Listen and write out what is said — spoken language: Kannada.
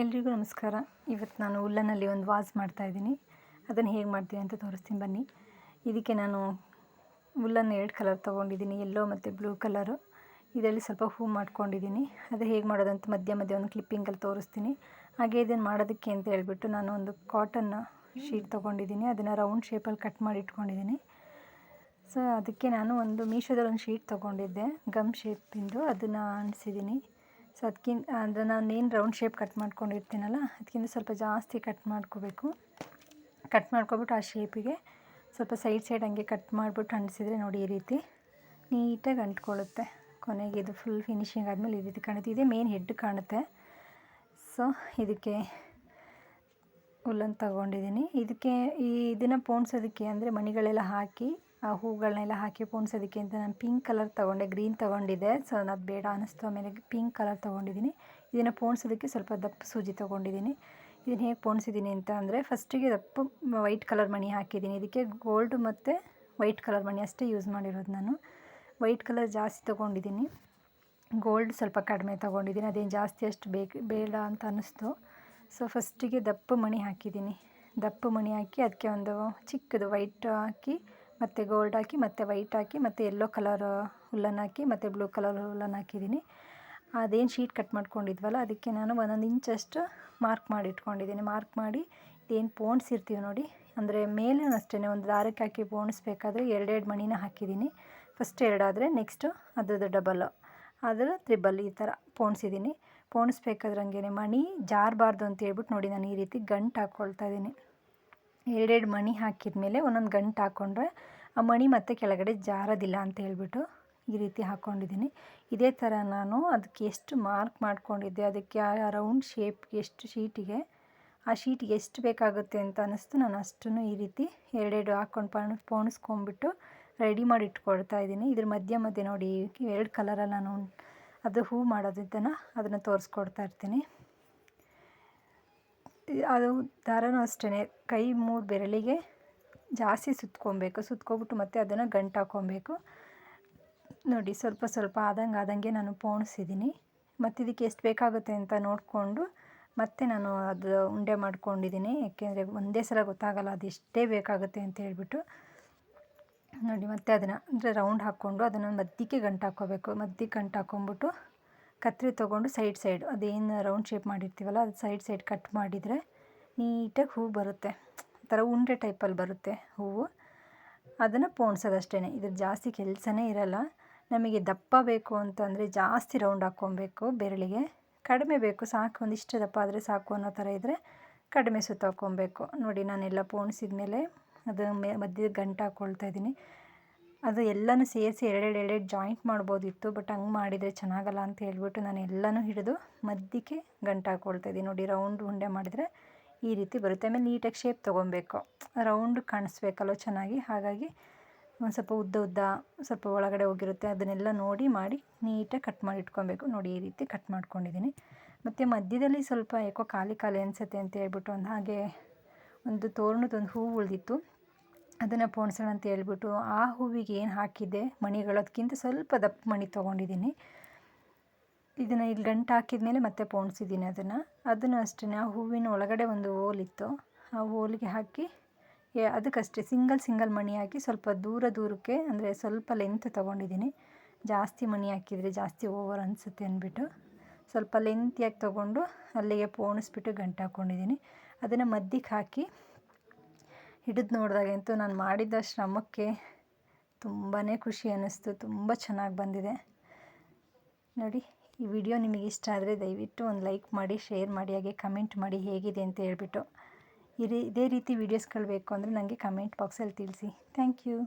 ಎಲ್ರಿಗೂ ನಮಸ್ಕಾರ. ಇವತ್ತು ನಾನು ಉಲ್ಲನಲ್ಲಿ ಒಂದು ವಾಸ್ ಮಾಡ್ತಾಯಿದ್ದೀನಿ ಅದನ್ನು ಹೇಗೆ ಮಾಡ್ತೀನಿ ಅಂತ ತೋರಿಸ್ತೀನಿ ಬನ್ನಿ. ಇದಕ್ಕೆ ನಾನು ಉಲ್ಲನ್ನು ಎರಡು ಕಲರ್ ತೊಗೊಂಡಿದ್ದೀನಿ ಎಲ್ಲೋ ಮತ್ತು ಬ್ಲೂ ಕಲರು ಇದರಲ್ಲಿ ಸ್ವಲ್ಪ ಹೂ ಮಾಡ್ಕೊಂಡಿದ್ದೀನಿ. ಅದು ಹೇಗೆ ಮಾಡೋದಂತ ಮಧ್ಯ ಮಧ್ಯ ಒಂದು ಕ್ಲಿಪ್ಪಿಂಗಲ್ಲಿ ತೋರಿಸ್ತೀನಿ. ಹಾಗೆ ಇದನ್ನು ಮಾಡೋದಕ್ಕೆ ಅಂತ ಹೇಳ್ಬಿಟ್ಟು ನಾನು ಒಂದು ಕಾಟನ್ ಶೀಟ್ ತೊಗೊಂಡಿದ್ದೀನಿ. ಅದನ್ನು ರೌಂಡ್ ಶೇಪಲ್ಲಿ ಕಟ್ ಮಾಡಿ ಇಟ್ಕೊಂಡಿದ್ದೀನಿ. ಸೊ ಅದಕ್ಕೆ ನಾನು ಒಂದು ಮೀಶೋದಲ್ಲಿ ಒಂದು ಶೀಟ್ ತೊಗೊಂಡಿದ್ದೆ ಗಮ್ ಶೇಪಿಂದು ಅದನ್ನು ಅಂಟಿಸಿದ್ದೀನಿ. ಸೊ ಅದಕ್ಕಿಂತ ಅಂದರೆ ನಾನು ಏನು ರೌಂಡ್ ಶೇಪ್ ಕಟ್ ಮಾಡ್ಕೊಂಡಿರ್ತೀನಲ್ಲ ಅದಕ್ಕಿಂತ ಸ್ವಲ್ಪ ಜಾಸ್ತಿ ಕಟ್ ಮಾಡ್ಕೋಬೇಕು. ಕಟ್ ಮಾಡ್ಕೊಬಿಟ್ಟು ಆ ಶೇಪಿಗೆ ಸ್ವಲ್ಪ ಸೈಡ್ ಸೈಡ್ ಹಂಗೆ ಕಟ್ ಮಾಡಿಬಿಟ್ಟು ಅಂಟಿಸಿದ್ರೆ ನೋಡಿ ಈ ರೀತಿ ನೀಟಾಗಿ ಅಂಟ್ಕೊಳ್ಳುತ್ತೆ. ಕೊನೆಗೆ ಇದು ಫುಲ್ ಫಿನಿಶಿಂಗ್ ಆದಮೇಲೆ ಈ ರೀತಿ ಕಾಣುತ್ತೆ. ಇದೇ ಮೇನ್ ಹೆಡ್ ಕಾಣುತ್ತೆ. ಸೊ ಇದಕ್ಕೆ ಹುಲ್ಲನ್ನು ತಗೊಂಡಿದ್ದೀನಿ. ಇದಕ್ಕೆ ಈ, ಇದನ್ನು ಪೋಣಿಸೋದಕ್ಕೆ ಅಂದರೆ ಮಣಿಗಳೆಲ್ಲ ಹಾಕಿ ಹೂಗಳನ್ನೆಲ್ಲ ಹಾಕಿ ಪೋಣಿಸೋದಕ್ಕೆ ಅಂತ ನಾನು ಪಿಂಕ್ ಕಲರ್ ತೊಗೊಂಡೆ ಗ್ರೀನ್ ತೊಗೊಂಡಿದ್ದೆ. ಸೊ ಅದು ಬೇಡ ಅನ್ನಿಸ್ತು. ಆಮೇಲೆ ಪಿಂಕ್ ಕಲರ್ ತೊಗೊಂಡಿದ್ದೀನಿ. ಇದನ್ನು ಪೋಣಿಸೋದಕ್ಕೆ ಸ್ವಲ್ಪ ದಪ್ಪ ಸೂಜಿ ತೊಗೊಂಡಿದ್ದೀನಿ. ಇದನ್ನು ಹೇಗೆ ಪೋಣಿಸಿದ್ದೀನಿ ಅಂತ ಅಂದರೆ ಫಸ್ಟಿಗೆ ದಪ್ಪ ವೈಟ್ ಕಲರ್ ಮಣಿ ಹಾಕಿದ್ದೀನಿ. ಇದಕ್ಕೆ ಗೋಲ್ಡ್ ಮತ್ತು ವೈಟ್ ಕಲರ್ ಮಣಿ ಅಷ್ಟೇ ಯೂಸ್ ಮಾಡಿರೋದು ನಾನು. ವೈಟ್ ಕಲರ್ ಜಾಸ್ತಿ ತೊಗೊಂಡಿದ್ದೀನಿ. ಗೋಲ್ಡ್ ಸ್ವಲ್ಪ ಕಡಿಮೆ ತೊಗೊಂಡಿದ್ದೀನಿ. ಅದೇನು ಜಾಸ್ತಿ ಅಷ್ಟು ಬೇಕು, ಬೇಡ ಅಂತ ಅನ್ನಿಸ್ತು. ಸೊ ಫಸ್ಟಿಗೆ ದಪ್ಪ ಮಣಿ ಹಾಕಿದ್ದೀನಿ. ದಪ್ಪ ಮಣಿ ಹಾಕಿ, ಅದಕ್ಕೆ ಒಂದು ಚಿಕ್ಕದು ವೈಟ್ ಹಾಕಿ ಮತ್ತು ಗೋಲ್ಡ್ ಹಾಕಿ, ಮತ್ತು ವೈಟ್ ಹಾಕಿ, ಮತ್ತು ಯೆಲ್ಲೋ ಕಲರ್ ಹುಲ್ಲನ್ನು ಹಾಕಿ, ಮತ್ತು ಬ್ಲೂ ಕಲರ್ ಹುಲ್ಲನ್ನು ಹಾಕಿದ್ದೀನಿ. ಅದೇನು ಶೀಟ್ ಕಟ್ ಮಾಡ್ಕೊಂಡಿದ್ವಲ್ಲ, ಅದಕ್ಕೆ ನಾನು ಒಂದೊಂದು ಇಂಚಷ್ಟು ಮಾರ್ಕ್ ಮಾಡಿ ಇಟ್ಕೊಂಡಿದ್ದೀನಿ. ಮಾರ್ಕ್ ಮಾಡಿ ಏನು ಪೋಣಿಸಿರ್ತೀವಿ ನೋಡಿ, ಅಂದರೆ ಮೇಲೂ ಅಷ್ಟೇ ಒಂದು ದಾರಕ್ಕೆ ಹಾಕಿ ಪೋಣಿಸ್ಬೇಕಾದ್ರೆ ಎರಡೆರಡು ಮಣಿನ ಹಾಕಿದ್ದೀನಿ. ಫಸ್ಟ್ ಎರಡಾದರೆ ನೆಕ್ಸ್ಟು ಅದ್ರದ್ದು ಡಬಲ್ಲು ಅದರ ತ್ರಿಬಲ್ ಈ ಥರ ಪೋಣಿಸಿದ್ದೀನಿ ಪೋಣಿಸ್ಬೇಕಾದ್ರೆ ಹಂಗೇನೆ, ಮಣಿ ಜಾರಬಾರ್ದು ಅಂತ ಹೇಳ್ಬಿಟ್ಟು ನೋಡಿ, ನಾನು ಈ ರೀತಿ ಗಂಟು ಹಾಕ್ಕೊಳ್ತಾ ಇದ್ದೀನಿ. ಎರಡೆರಡು ಮಣಿ ಹಾಕಿದ ಮೇಲೆ ಒಂದೊಂದು ಗಂಟು ಹಾಕ್ಕೊಂಡ್ರೆ ಆ ಮಣಿ ಮತ್ತೆ ಕೆಳಗಡೆ ಜಾರೋದಿಲ್ಲ ಅಂತ ಹೇಳ್ಬಿಟ್ಟು ಈ ರೀತಿ ಹಾಕ್ಕೊಂಡಿದ್ದೀನಿ ಇದೇ ಥರ ನಾನು ಅದಕ್ಕೆ ಎಷ್ಟು ಮಾರ್ಕ್ ಮಾಡ್ಕೊಂಡಿದ್ದೆ, ಅದಕ್ಕೆ ಆ ರೌಂಡ್ ಶೇಪ್ಗೆ ಎಷ್ಟು ಶೀಟಿಗೆ, ಆ ಶೀಟಿಗೆ ಎಷ್ಟು ಬೇಕಾಗುತ್ತೆ ಅಂತ ಅನ್ನಿಸ್ತು. ನಾನು ಅಷ್ಟನ್ನು ಈ ರೀತಿ ಎರಡೆರಡು ಹಾಕ್ಕೊಂಡು ಪಣ, ಪೋಣಿಸ್ಕೊಂಡ್ಬಿಟ್ಟು ರೆಡಿ ಮಾಡಿ ಇಟ್ಕೊಳ್ತಾ ಇದ್ದೀನಿ. ಇದ್ರ ಮಧ್ಯ ಮಧ್ಯೆ ನೋಡಿ, ಎರಡು ಕಲರಲ್ಲಿ ನಾನು ಅದು ಹೂ ಮಾಡೋದಿದ್ದನ್ನು ಅದನ್ನು ತೋರಿಸ್ಕೊಡ್ತಾ ಇರ್ತೀನಿ. ಅದು ದಾರನೂ ಅಷ್ಟೇ ಕೈ ಮೂರು ಬೆರಳಿಗೆ ಜಾಸ್ತಿ ಸುತ್ಕೊಬೇಕು. ಸುತ್ಕೊಬಿಟ್ಟು ಮತ್ತೆ ಅದನ್ನು ಗಂಟು ಹಾಕ್ಕೊಬೇಕು ನೋಡಿ, ಸ್ವಲ್ಪ ಸ್ವಲ್ಪ ಆದಂಗೆ ಆದಂಗೆ ನಾನು ಪೋಣಿಸಿದ್ದೀನಿ ಮತ್ತು ಇದಕ್ಕೆ ಎಷ್ಟು ಬೇಕಾಗುತ್ತೆ ಅಂತ ನೋಡಿಕೊಂಡು ಮತ್ತೆ ನಾನು ಅದು ಉಂಡೆ ಮಾಡ್ಕೊಂಡಿದ್ದೀನಿ ಯಾಕೆಂದರೆ ಒಂದೇ ಸಲ ಗೊತ್ತಾಗಲ್ಲ ಅದು ಎಷ್ಟೇ ಬೇಕಾಗುತ್ತೆ ಅಂತ ಹೇಳ್ಬಿಟ್ಟು. ನೋಡಿ, ಮತ್ತೆ ಅದನ್ನು ಅಂದರೆ ರೌಂಡ್ ಹಾಕ್ಕೊಂಡು ಅದನ್ನು ಮಧ್ಯಕ್ಕೆ ಗಂಟು ಹಾಕ್ಕೋಬೇಕು ಮದ್ದಿಗೆ ಗಂಟು ಹಾಕ್ಕೊಂಬಿಟ್ಟು ಕತ್ರಿ ತೊಗೊಂಡು ಸೈಡ್ ಸೈಡ್ ಅದೇನು ರೌಂಡ್ ಶೇಪ್ ಮಾಡಿರ್ತೀವಲ್ಲ ಅದು ಸೈಡ್ ಸೈಡ್ ಕಟ್ ಮಾಡಿದರೆ ನೀಟಾಗಿ ಹೂವು ಬರುತ್ತೆ. ಥರ ಉಂಡೆ ಟೈಪಲ್ಲಿ ಬರುತ್ತೆ ಹೂವು. ಅದನ್ನು ಪೋಣಿಸೋದಷ್ಟೇ ಇದ್ರ ಜಾಸ್ತಿ ಕೆಲಸನೇ ಇರಲ್ಲ. ನಮಗೆ ದಪ್ಪ ಬೇಕು ಅಂತಂದರೆ ಜಾಸ್ತಿ ರೌಂಡ್ ಹಾಕ್ಕೊಬೇಕು ಬೆರಳಿಗೆ. ಕಡಿಮೆ ಬೇಕು. ಸಾಕು. ಒಂದಿಷ್ಟು ದಪ್ಪ ಆದರೆ ಸಾಕು ಅನ್ನೋ ಥರ ಇದ್ದರೆ ಕಡಿಮೆ ಸುತ್ತ ಹಾಕ್ಕೊಬೇಕು. ನೋಡಿ, ನಾನೆಲ್ಲ ಪೋಣಿಸಿದ ಮೇಲೆ ಅದು ಮಧ್ಯದ ಗಂಟು ಹಾಕ್ಕೊಳ್ತಾ ಇದ್ದೀನಿ. ಅದು ಎಲ್ಲನೂ ಸೇರಿಸಿ ಎರಡೆರಡು ಎರಡೆರಡು ಜಾಯಿಂಟ್ ಮಾಡ್ಬೋದಿತ್ತು ಬಟ್ ಹಂಗೆ ಮಾಡಿದರೆ ಚೆನ್ನಾಗಲ್ಲ ಅಂತ ಹೇಳ್ಬಿಟ್ಟು ನಾನು ಎಲ್ಲನೂ ಹಿಡಿದು ಮಧ್ಯಕ್ಕೆ ಗಂಟು ಹಾಕ್ಕೊಳ್ತಾ ಇದ್ದೀನಿ. ನೋಡಿ ರೌಂಡ್ ಉಂಡೆ ಮಾಡಿದರೆ ಈ ರೀತಿ ಬರುತ್ತೆ. ಆಮೇಲೆ ನೀಟಾಗಿ ಶೇಪ್ ತೊಗೊಬೇಕು. ರೌಂಡ್ ಕಾಣಿಸ್ಬೇಕಲ್ಲ ಚೆನ್ನಾಗಿ? ಹಾಗಾಗಿ ಒಂದು ಸ್ವಲ್ಪ ಉದ್ದ ಉದ್ದ ಸ್ವಲ್ಪ ಒಳಗಡೆ ಹೋಗಿರುತ್ತೆ. ಅದನ್ನೆಲ್ಲ ನೋಡಿ, ಮಾಡಿ ನೀಟಾಗಿ ಕಟ್ ಮಾಡಿ ಇಟ್ಕೊಬೇಕು. ನೋಡಿ, ಈ ರೀತಿ ಕಟ್ ಮಾಡ್ಕೊಂಡಿದ್ದೀನಿ. ಮತ್ತು ಮಧ್ಯದಲ್ಲಿ ಸ್ವಲ್ಪ ಯಾಕೋ ಖಾಲಿ ಖಾಲಿ ಅನಿಸುತ್ತೆ ಅಂತ ಹೇಳ್ಬಿಟ್ಟು ಒಂದು ಹಾಗೆ ಒಂದು ತೋರಣದೊಂದು ಹೂವು ಉಳಿದಿತ್ತು. ಅದನ್ನು ಪೋಣಿಸೋಣ ಅಂತ ಹೇಳ್ಬಿಟ್ಟು ಆ ಹೂವಿಗೆ ಏನು ಹಾಕಿದ್ದೆ? ಮಣಿಗಳೋದಕ್ಕಿಂತ ಸ್ವಲ್ಪ ದಪ್ಪ ಮಣಿ ತೊಗೊಂಡಿದ್ದೀನಿ. ಇದನ್ನು ಇಲ್ಲಿ ಗಂಟು ಹಾಕಿದ ಮೇಲೆ ಮತ್ತೆ ಪೋಣಿಸಿದ್ದೀನಿ ಅದನ್ನು. ಅದನ್ನು ಅಷ್ಟೇ ಆ ಹೂವಿನ ಒಳಗಡೆ ಒಂದು ಓಲಿತ್ತು. ಆ ಹೋಲಿಗೆ ಹಾಕಿ ಅದಕ್ಕಷ್ಟೇ, ಸಿಂಗಲ್ ಸಿಂಗಲ್ ಮಣಿ ಹಾಕಿ ಸ್ವಲ್ಪ ದೂರ ದೂರಕ್ಕೆ, ಅಂದರೆ ಸ್ವಲ್ಪ ಲೆಂತ್ ತೊಗೊಂಡಿದ್ದೀನಿ. ಜಾಸ್ತಿ ಮಣಿ ಹಾಕಿದರೆ ಜಾಸ್ತಿ ಓವರ್ ಅನಿಸುತ್ತೆ ಅಂದ್ಬಿಟ್ಟು. ಸ್ವಲ್ಪ ಲೆಂತಿಯಾಗಿ ತೊಗೊಂಡು ಅಲ್ಲಿಗೆ ಪೋಣಿಸ್ಬಿಟ್ಟು ಗಂಟು ಹಾಕ್ಕೊಂಡಿದ್ದೀನಿ ಅದನ್ನು ಮದ್ದಿಗೆ ಹಾಕಿ ಹಿಡಿದು ನೋಡಿದಾಗಂತೂ ನಾನು ಮಾಡಿದ ಶ್ರಮಕ್ಕೆ ತುಂಬಾ ಖುಷಿ ಅನ್ನಿಸ್ತು, ತುಂಬ ಚೆನ್ನಾಗಿ ಬಂದಿದೆ. ನೋಡಿ, ಈ ವಿಡಿಯೋ ನಿಮಗೆ ಇಷ್ಟ ಆದರೆ ದಯವಿಟ್ಟು ಒಂದು ಲೈಕ್ ಮಾಡಿ, ಶೇರ್ ಮಾಡಿ, ಹಾಗೆ ಕಮೆಂಟ್ ಮಾಡಿ ಹೇಗಿದೆ ಅಂತ ಹೇಳ್ಬಿಟ್ಟು. ಇದೇ ಇದೇ ರೀತಿ ವೀಡಿಯೋಸ್ಗಳು ಬೇಕು ಅಂದರೆ ನನಗೆ ಕಮೆಂಟ್ ಬಾಕ್ಸಲ್ಲಿ ತಿಳಿಸಿ. Thank you.